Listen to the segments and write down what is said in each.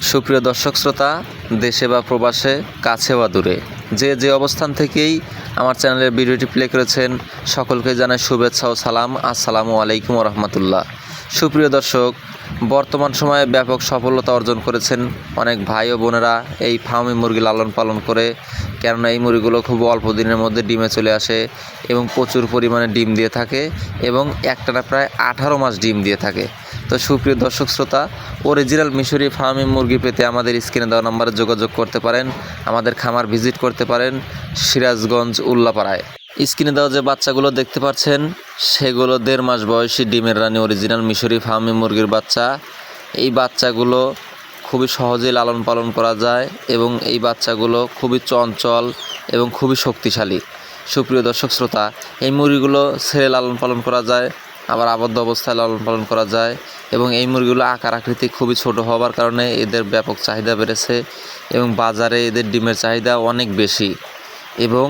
সুপ্রিয় দর্শক শ্রোতা, দেশে বা প্রবাসে, কাছে বা দূরে, যে যে অবস্থান থেকেই আমার চ্যানেলের ভিডিওটি প্লে করেছেন, সকলকে জানাই শুভেচ্ছা ও সালাম। আসসালামু আলাইকুম রহমতুল্লাহ। সুপ্রিয় দর্শক, বর্তমান সময়ে ব্যাপক সফলতা অর্জন করেছেন অনেক ভাই ও বোনেরা। এই ফার্মি মুরগি লালন পালন করে কেননা এই মুরগিগুলো খুব অল্প দিনের মধ্যে ডিমে চলে আসে এবং প্রচুর পরিমাণে ডিম দিয়ে থাকে এবং একটানা প্রায় আঠারো মাস ডিম দিয়ে থাকে। তো সুপ্রিয় দর্শক শ্রোতা অরিজিনাল মিশরি ফার্মি মুরগি পেতে আমাদের স্ক্রিনে দেওয়া নম্বরে যোগাযোগ করতে পারেন। আমাদের খামার ভিজিট করতে পারেন সিরাজগঞ্জ উল্লাপাড়ায়। স্ক্রিনে দেওয়া যে বাচ্চাগুলো দেখতে পাচ্ছেন, সেগুলো দেড় মাস বয়সী ডিমের রানী অরিজিনাল মিশরি ফার্মি মুরগির বাচ্চা। এই বাচ্চাগুলো খুবই সহজেই লালন পালন করা যায় এবং এই বাচ্চাগুলো খুবই চঞ্চল এবং খুবই শক্তিশালী। সুপ্রিয় দর্শক শ্রোতা, এই মুরগিগুলো ছেড়ে লালন পালন করা যায়, আবার আবদ্ধ অবস্থায় লালন পালন করা যায় এবং এই মুরগিগুলো আকার আকৃতি খুবই ছোট হওয়ার কারণে এদের ব্যাপক চাহিদা বেড়েছে এবং বাজারে এদের ডিমের চাহিদা অনেক বেশি। এবং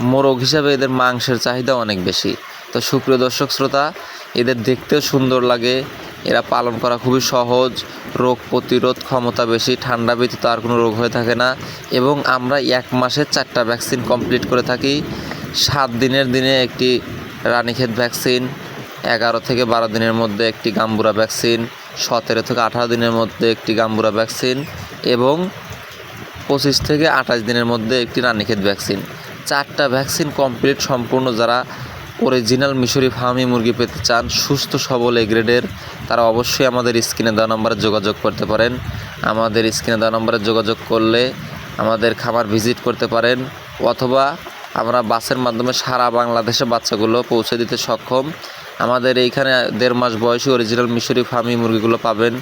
মোরগ হিসাবে এদের মাংসের চাহিদা অনেক বেশি। তো সুপ্রিয় দর্শক, শ্রোতা, এদের দেখতেও সুন্দর লাগে। এরা পালন করা খুবই সহজ, রোগ প্রতিরোধ ক্ষমতা বেশি, ঠান্ডা ব্যতীত আর কোনো রোগ হয়ে থাকে না এবং আমরা এক মাসে চারটা ভ্যাকসিন কমপ্লিট করে থাকি। সাত দিনের দিনে একটি রানীক্ষেত ভ্যাকসিন, এগারো থেকে বারো দিনের মধ্যে একটি গাম্বুরা ভ্যাকসিন, সতেরো থেকে আঠারো দিনের মধ্যে একটি গাম্বুরা ভ্যাকসিন এবং পঁচিশ থেকে আঠাশ দিনের মধ্যে একটি রানীক্ষেত ভ্যাকসিন। চারটা ভ্যাকসিন কমপ্লিট, সম্পূর্ণ যারা অরিজিনাল মিশরি ফার্মি মুরগি পেতে চান, সুস্থ, সবল এ গ্রেডের, তারা অবশ্যই আমাদের স্ক্রিনে দেওয়া নম্বরে যোগাযোগ করতে পারেন। আমাদের স্ক্রিনে দেওয়া নম্বরে যোগাযোগ করলে আমাদের খামার ভিজিট করতে পারেন, অথবা আমরা বাসের মাধ্যমে সারা বাংলাদেশে বাচ্চাগুলো পৌঁছে দিতে সক্ষম। আমাদের এইখানে দেড় মাস বয়সী অরিজিনাল মিশরি ফার্মি মুরগিগুলো পাবেন,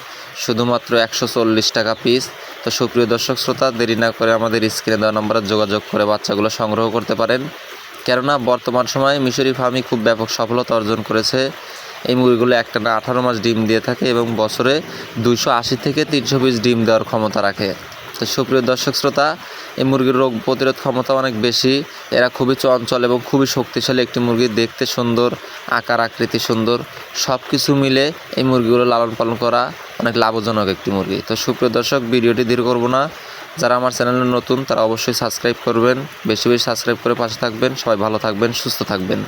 শুধুমাত্র একশো চল্লিশ টাকা পিস। তো সুপ্রিয় দর্শক শ্রোতা, দেরি না করে আমাদের স্ক্রিনে দেওয়া নম্বরে যোগাযোগ করে বাচ্চাগুলো সংগ্রহ করতে পারেন। কেননা বর্তমান সময়ে মিশরি ফার্মি খুব ব্যাপক সফলতা অর্জন করেছে। এই মুরগিগুলো একটানা আঠারো মাস ডিম দিয়ে থাকে এবং বছরে দুইশো আশি থেকে তিনশো পিস ডিম দেওয়ার ক্ষমতা রাখে। তো সুপ্রিয় দর্শক শ্রোতা, এই মুরগির রোগ প্রতিরোধ ক্ষমতা অনেক বেশি। এরা খুবই চঞ্চল এবং খুবই শক্তিশালী একটি মুরগি, দেখতে সুন্দর, আকার আকৃতি সুন্দর। সব কিছু মিলে এই মুরগিগুলো লালন পালন করা অনেক লাভজনক একটি মুরগি। তো সুপ্রিয় দর্শক, ভিডিওটি দীর্ঘ করব না। যারা আমার চ্যানেলে নতুন, তারা অবশ্যই সাবস্ক্রাইব করবেন। বেশি বেশি সাবস্ক্রাইব করে পাশে থাকবেন। সবাই ভালো থাকবেন, সুস্থ থাকবেন।